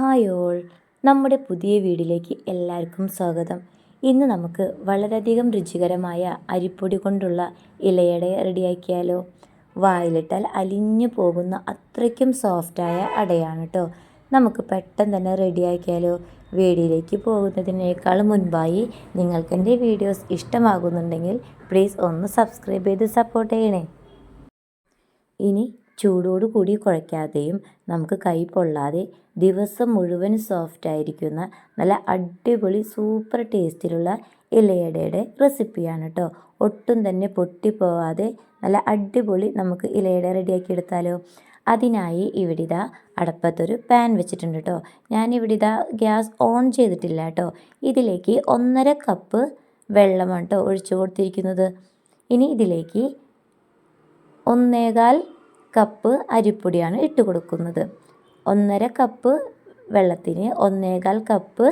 Hi all നമ്മുടെ പുതിയ വീടിലേക്ക് എല്ലാവർക്കും സ്വാഗതം. ഇന്ന് നമുക്ക് വളരെയധികം രുചികരമായ അരിപ്പൊടി കൊണ്ടുള്ള ഇലയട റെഡിയാക്കിയാലോ. വായിലിട്ടാൽ അലിഞ്ഞു പോകുന്ന അത്രയ്ക്കും സോഫ്റ്റായ അടയാണ് കേട്ടോ നമുക്ക് പെട്ടെന്ന് തന്നെ റെഡിയാക്കിയാലോ. വീഡിയോയിലേക്ക് പോകുന്നതിനേക്കാൾ മുൻപായി നിങ്ങൾക്ക് എന്റെ വീഡിയോസ് ഇഷ്ടമാകുന്നുണ്ടെങ്കിൽ പ്ലീസ് ഒന്ന് സബ്സ്ക്രൈബ് ചെയ്ത് സപ്പോർട്ട് ചെയ്യണേ. ഇനി ചൂടോട് കൂടി കുഴയ്ക്കാതെയും നമുക്ക് കൈ പൊള്ളാതെ ദിവസം മുഴുവൻ സോഫ്റ്റ് ആയിരിക്കുന്ന നല്ല അടിപൊളി സൂപ്പർ ടേസ്റ്റിലുള്ള ഇലയടയുടെ റെസിപ്പിയാണ് കേട്ടോ ഒട്ടും തന്നെ പൊട്ടിപ്പോവാതെ നല്ല അടിപൊളി നമുക്ക് ഇലയട റെഡിയാക്കി എടുത്താലോ അതിനായി ഇവിടെ ഇതാ അടപ്പത്തൊരു പാൻ വെച്ചിട്ടുണ്ട് കേട്ടോ ഞാനിവിടെ ഇതാ ഗ്യാസ് ഓൺ ചെയ്തിട്ടില്ല കേട്ടോ ഇതിലേക്ക് ഒന്നര കപ്പ് വെള്ളമാണ് കേട്ടോ ഒഴിച്ചു കൊടുത്തിരിക്കുന്നത്. ഇനി ഇതിലേക്ക് ഒന്നേകാൽ കപ്പ് അരിപ്പൊടിയാണ് ഇട്ട് കൊടുക്കുന്നത്. ഒന്നര കപ്പ് വെള്ളത്തിന് ഒന്നേകാൽ കപ്പ്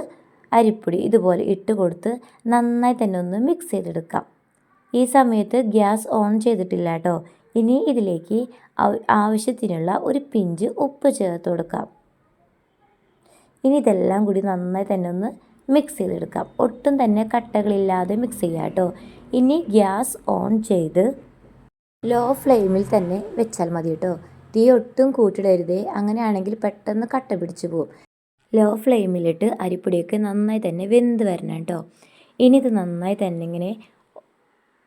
അരിപ്പൊടി ഇതുപോലെ ഇട്ട് കൊടുത്ത് നന്നായി തന്നെ ഒന്ന് മിക്സ് ചെയ്തെടുക്കാം. ഈ സമയത്ത് ഗ്യാസ് ഓൺ ചെയ്തിട്ടില്ല കേട്ടോ ഇനി ഇതിലേക്ക് ആവശ്യത്തിനുള്ള ഒരു പിഞ്ച് ഉപ്പ് ചേർത്ത് കൊടുക്കാം. ഇനി ഇതെല്ലാം കൂടി നന്നായി തന്നെ ഒന്ന് മിക്സ് ചെയ്തെടുക്കാം. ഒട്ടും തന്നെ കട്ടകളില്ലാതെ മിക്സ് ചെയ്യാം കേട്ടോ ഇനി ഗ്യാസ് ഓൺ ചെയ്ത് ലോ ഫ്ലെയിമിൽ തന്നെ വെച്ചാൽ മതി കേട്ടോ തീ ഒട്ടും കൂട്ടിടരുതേ. അങ്ങനെയാണെങ്കിൽ പെട്ടെന്ന് കട്ട പിടിച്ചു പോകും ലോ ഫ്ലെയിമിലിട്ട് അരിപ്പൊടിയൊക്കെ നന്നായി തന്നെ വെന്ത് വരണം കേട്ടോ ഇനി ഇത് നന്നായി തന്നെ ഇങ്ങനെ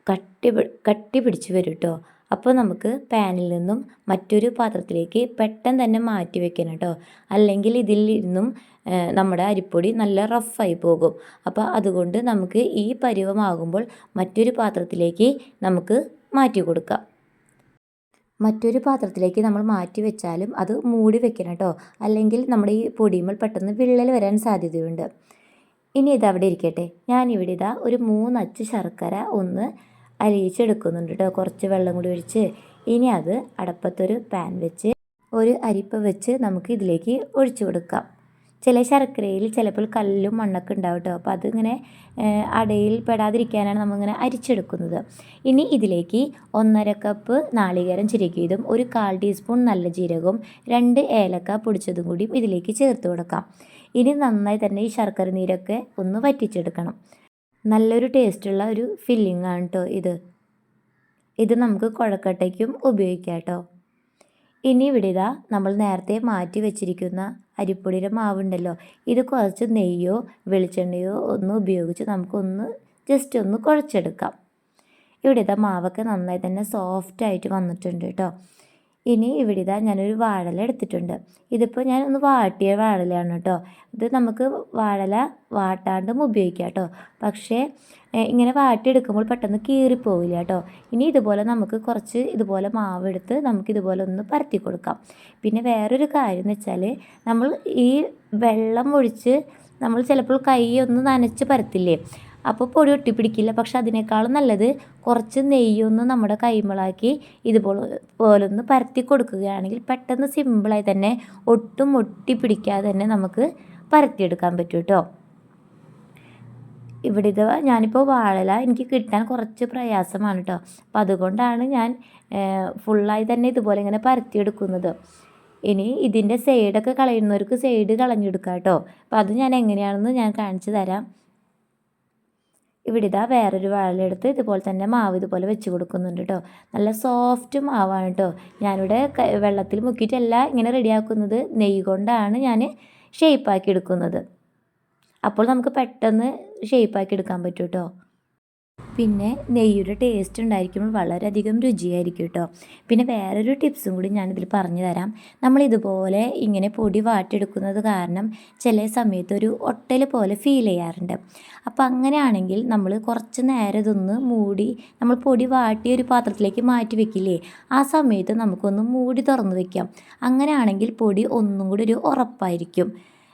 കട്ടി കട്ടി പിടിച്ച് വരും കേട്ടോ അപ്പോൾ നമുക്ക് പാനിൽ നിന്നും മറ്റൊരു പാത്രത്തിലേക്ക് പെട്ടെന്ന് തന്നെ മാറ്റി വെക്കണം കേട്ടോ അല്ലെങ്കിൽ ഇതിൽ നിന്നും നമ്മുടെ അരിപ്പൊടി നല്ല റഫായി പോകും. അപ്പോൾ അതുകൊണ്ട് നമുക്ക് ഈ പരുവമാകുമ്പോൾ മറ്റൊരു പാത്രത്തിലേക്ക് നമുക്ക് മാറ്റി കൊടുക്കുക. മറ്റൊരു പാത്രത്തിലേക്ക് നമ്മൾ മാറ്റി വെച്ചാലും അത് മൂടി വെക്കണം കേട്ടോ അല്ലെങ്കിൽ നമ്മുടെ ഈ പൊടിയുമ്പോൾ പെട്ടെന്ന് വിള്ളൽ വരാൻ സാധ്യതയുണ്ട്. ഇനി ഇത് അവിടെ ഇരിക്കട്ടെ. ഞാനിവിടെ ഇതാ ഒരു മൂന്നച്ച് ശർക്കര ഒന്ന് അലിയിച്ചെടുക്കുന്നുണ്ട് കേട്ടോ കുറച്ച് വെള്ളം കൂടി ഒഴിച്ച് ഇനി അത് അടപ്പത്തൊരു പാൻ വെച്ച് ഒരു അരിപ്പ വെച്ച് നമുക്ക് ഇതിലേക്ക് ഒഴിച്ചു കൊടുക്കാം. ചില ശർക്കരയിൽ ചിലപ്പോൾ കല്ലും മണ്ണൊക്കെ ഉണ്ടാവും കേട്ടോ. അപ്പോൾ അതിങ്ങനെ അടയിൽ പെടാതിരിക്കാനാണ് നമ്മളിങ്ങനെ അരിച്ചെടുക്കുന്നത്. ഇനി ഇതിലേക്ക് ഒന്നര കപ്പ് നാളികേരം ചിരകിയതും ഒരു കാൽ ടീസ്പൂൺ നല്ല ജീരകവും രണ്ട് ഏലക്ക പൊടിച്ചതും കൂടി ഇതിലേക്ക് ചേർത്ത് കൊടുക്കാം. ഇനി നന്നായി തന്നെ ഈ ശർക്കര നീരൊക്കെ ഒന്ന് വറ്റിച്ചെടുക്കണം. നല്ലൊരു ടേസ്റ്റുള്ള ഒരു ഫില്ലിംഗ് ആണ് കേട്ടോ ഇത്. ഇത് നമുക്ക് കുഴക്കട്ടയ്ക്കും ഉപയോഗിക്കാം കേട്ടോ. ഇനി ഇവിടെ ഇതാ നമ്മൾ നേരത്തെ മാറ്റി വെച്ചിരിക്കുന്ന അരിപ്പൊടിയുടെ മാവുണ്ടല്ലോ. ഇത് കുറച്ച് നെയ്യോ വെളിച്ചെണ്ണയോ ഒന്ന് ഉപയോഗിച്ച് നമുക്കൊന്ന് ജസ്റ്റ് ഒന്ന് കുഴച്ചെടുക്കാം. ഇവിടെ ഇതാ മാവൊക്കെ നന്നായി തന്നെ സോഫ്റ്റായിട്ട് വന്നിട്ടുണ്ട് കേട്ടോ ഇനി ഇവിടെ ഇതാ ഞാനൊരു വാഴല എടുത്തിട്ടുണ്ട്. ഇതിപ്പോൾ ഞാൻ ഒന്ന് വാട്ടിയ വാഴലയാണ് കേട്ടോ ഇത് നമുക്ക് വാഴല വാട്ടാണ്ടും ഉപയോഗിക്കാം കേട്ടോ പക്ഷേ ഇങ്ങനെ വാട്ടിയെടുക്കുമ്പോൾ പെട്ടെന്ന് കീറിപ്പോവില്ല കേട്ടോ ഇനി ഇതുപോലെ നമുക്ക് കുറച്ച് ഇതുപോലെ മാവെടുത്ത് നമുക്ക് ഇതുപോലെ ഒന്ന് പരത്തി കൊടുക്കാം. പിന്നെ വേറൊരു കാര്യം എന്ന് വെച്ചാൽ നമ്മൾ ഈ വെള്ളം ഒഴിച്ച് നമ്മൾ ചിലപ്പോൾ കൈ ഒന്ന് നനച്ച് പരത്തില്ലേ? അപ്പോൾ പൊടി ഒട്ടിപ്പിടിക്കില്ല പക്ഷെ അതിനേക്കാളും നല്ലത് കുറച്ച് നെയ്യൊന്ന് നമ്മുടെ കൈമളാക്കി ഇതുപോലെ പോലൊന്ന് പരത്തി കൊടുക്കുകയാണെങ്കിൽ പെട്ടെന്ന് സിമ്പിളായി തന്നെ ഒട്ടും ഒട്ടിപ്പിടിക്കാതെ തന്നെ നമുക്ക് പരത്തിയെടുക്കാൻ പറ്റും കേട്ടോ. ഇവിടെ ഇത് ഞാനിപ്പോൾ വാഴല എനിക്ക് കിട്ടാൻ കുറച്ച് പ്രയാസമാണ് കേട്ടോ. അപ്പം അതുകൊണ്ടാണ് ഞാൻ ഫുള്ളായി തന്നെ ഇതുപോലെ ഇങ്ങനെ പരത്തിയെടുക്കുന്നത്. ഇനി ഇതിന്റെ സൈഡൊക്കെ കളയുന്നവർക്ക് സൈഡ് കളഞ്ഞെടുക്കാം കേട്ടോ. അപ്പം അത് ഞാൻ എങ്ങനെയാണെന്ന് ഞാൻ കാണിച്ചു തരാം. ഇവിടെ ഇതാ വേറൊരു വാഴലെടുത്ത് ഇതുപോലെ തന്നെ മാവ് ഇതുപോലെ വെച്ച് കൊടുക്കുന്നുണ്ട് കേട്ടോ. നല്ല സോഫ്റ്റ് മാവാണ് കേട്ടോ. ഞാനിവിടെ വെള്ളത്തിൽ മുക്കിയിട്ടല്ല ഇങ്ങനെ റെഡിയാക്കുന്നത് നെയ്യ് കൊണ്ടാണ് ഞാൻ ഷേപ്പാക്കി എടുക്കുന്നത്. അപ്പോൾ നമുക്ക് പെട്ടെന്ന് ഷേപ്പാക്കി എടുക്കാൻ പറ്റും കേട്ടോ. പിന്നെ നെയ്യുടെ ടേസ്റ്റ് ഉണ്ടായിരിക്കുമ്പോൾ വളരെയധികം രുചിയായിരിക്കും കേട്ടോ പിന്നെ വേറൊരു ടിപ്സും കൂടി ഞാനിതിൽ പറഞ്ഞു തരാം. നമ്മൾ ഇതുപോലെ ഇങ്ങനെ പൊടി വാട്ടിയെടുക്കുന്നത് കാരണം ചില സമയത്ത് ഒരു ഒട്ടൽ പോലെ ഫീൽ ചെയ്യാറുണ്ട്. അപ്പോൾ അങ്ങനെയാണെങ്കിൽ നമ്മൾ കുറച്ച് നേരം ഇതൊന്ന് മൂടി നമ്മൾ പൊടി വാട്ടി ഒരു പാത്രത്തിലേക്ക് മാറ്റി വെക്കില്ലേ? ആ സമയത്ത് നമുക്കൊന്ന് മൂടി തുറന്ന് വെക്കാം. അങ്ങനെയാണെങ്കിൽ പൊടി ഒന്നും കൂടി ഒരു ഉറപ്പായിരിക്കും.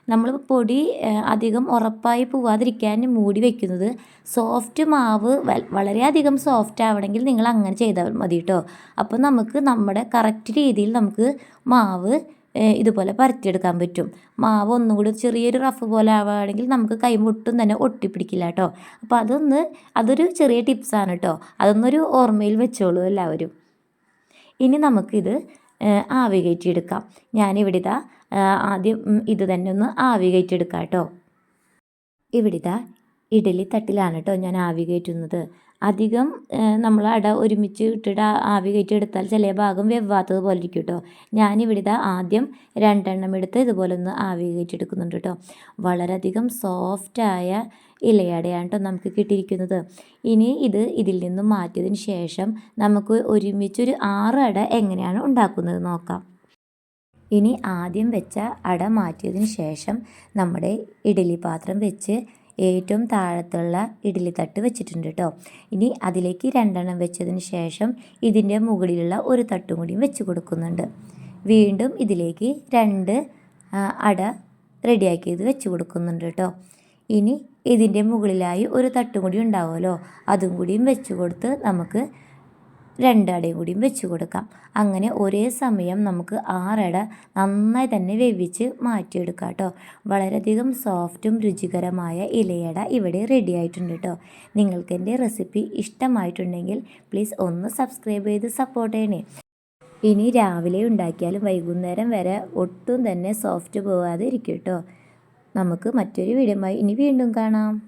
നമ്മൾ പൊടി അധികം ഉറപ്പായി പോവാതിരിക്കാൻ മൂടി വെക്കുന്നത് സോഫ്റ്റ് മാവ് വളരെയധികം സോഫ്റ്റ് ആവണമെങ്കിൽ നിങ്ങൾ അങ്ങനെ ചെയ്താൽ മതി കേട്ടോ അപ്പോൾ നമുക്ക് നമ്മുടെ കറക്റ്റ് രീതിയിൽ നമുക്ക് മാവ് ഇതുപോലെ പരത്തിയെടുക്കാൻ പറ്റും. മാവ് ഒന്നും കൂടി ചെറിയൊരു റഫ് പോലെ ആവുകയാണെങ്കിൽ നമുക്ക് കൈ മുട്ടും തന്നെ ഒട്ടിപ്പിടിക്കില്ല കേട്ടോ അപ്പോൾ അതൊന്ന് അതൊരു ചെറിയ ടിപ്സാണ് കേട്ടോ അതൊന്നൊരു ഓർമ്മയിൽ വെച്ചോളൂ എല്ലാവരും. ഇനി നമുക്കിത് ആവി കയറ്റിയെടുക്കാം. ഞാനിവിടെ ഇതാ ആദ്യം ഇത് തന്നെ ഒന്ന് ആവി കയറ്റിയെടുക്കാം കേട്ടോ ഇവിടെ ഇതാ ഇഡലി തട്ടിലാണ് കേട്ടോ ഞാൻ ആവി കയറ്റുന്നത്. അധികം നമ്മൾ അട ഒരുമിച്ച് ഇട്ടിട്ട് ആവി കയറ്റിയെടുത്താൽ ചില ഭാഗം വെവ്വാത്തത് പോലെ ഇരിക്കും കേട്ടോ ഞാനിവിടെ ആദ്യം രണ്ടെണ്ണം എടുത്ത് ഇതുപോലെ ഒന്ന് ആവി കയറ്റിയെടുക്കുന്നുണ്ട് കേട്ടോ വളരെയധികം സോഫ്റ്റായ ഇലയടയാണ് കേട്ടോ നമുക്ക് കിട്ടിയിരിക്കുന്നത്. ഇനി ഇത് ഇതിൽ നിന്നും മാറ്റിയതിന് ശേഷം നമുക്ക് ഒരുമിച്ചൊരു ആറ് അട എങ്ങനെയാണ് ഉണ്ടാക്കുന്നത് നോക്കാം. ഇനി ആദ്യം വെച്ച അട മാറ്റിയതിന് ശേഷം നമ്മുടെ ഇഡലി പാത്രം വെച്ച് ഏറ്റവും താഴത്തുള്ള ഇഡലി തട്ട് വെച്ചിട്ടുണ്ട് കേട്ടോ. ഇനി അതിലേക്ക് രണ്ടെണ്ണം വെച്ചതിന് ശേഷം ഇതിന്റെ മുകളിലുള്ള ഒരു തട്ടും കൂടിയും വെച്ച് കൊടുക്കുന്നുണ്ട്. വീണ്ടും ഇതിലേക്ക് രണ്ട് അട റെഡിയാക്കിയത് വെച്ച് കൊടുക്കുന്നുണ്ട് കേട്ടോ. ഇനി ഇതിന്റെ മുകളിലായി ഒരു തട്ടും കൂടി ഉണ്ടാവുമല്ലോ. അതും കൂടിയും വെച്ച് കൊടുത്ത് നമുക്ക് രണ്ടടയും കൂടിയും വെച്ച് കൊടുക്കാം. അങ്ങനെ ഒരേ സമയം നമുക്ക് ആറട നന്നായി തന്നെ വേവിച്ച് മാറ്റിയെടുക്കാം കേട്ടോ. വളരെയധികം സോഫ്റ്റും രുചികരമായ ഇലയട ഇവിടെ റെഡി ആയിട്ടുണ്ട് കേട്ടോ. നിങ്ങൾക്ക് എന്റെ റെസിപ്പി ഇഷ്ടമായിട്ടുണ്ടെങ്കിൽ പ്ലീസ് ഒന്ന് സബ്സ്ക്രൈബ് ചെയ്ത് സപ്പോർട്ട് ചെയ്യണേ. ഇനി രാവിലെ ഉണ്ടാക്കിയാലും വൈകുന്നേരം വരെ ഒട്ടും തന്നെ സോഫ്റ്റ് പോകാതെ ഇരിക്കും കേട്ടോ. നമുക്ക് മറ്റൊരു വീഡിയോ ഇനി വീണ്ടും കാണാം.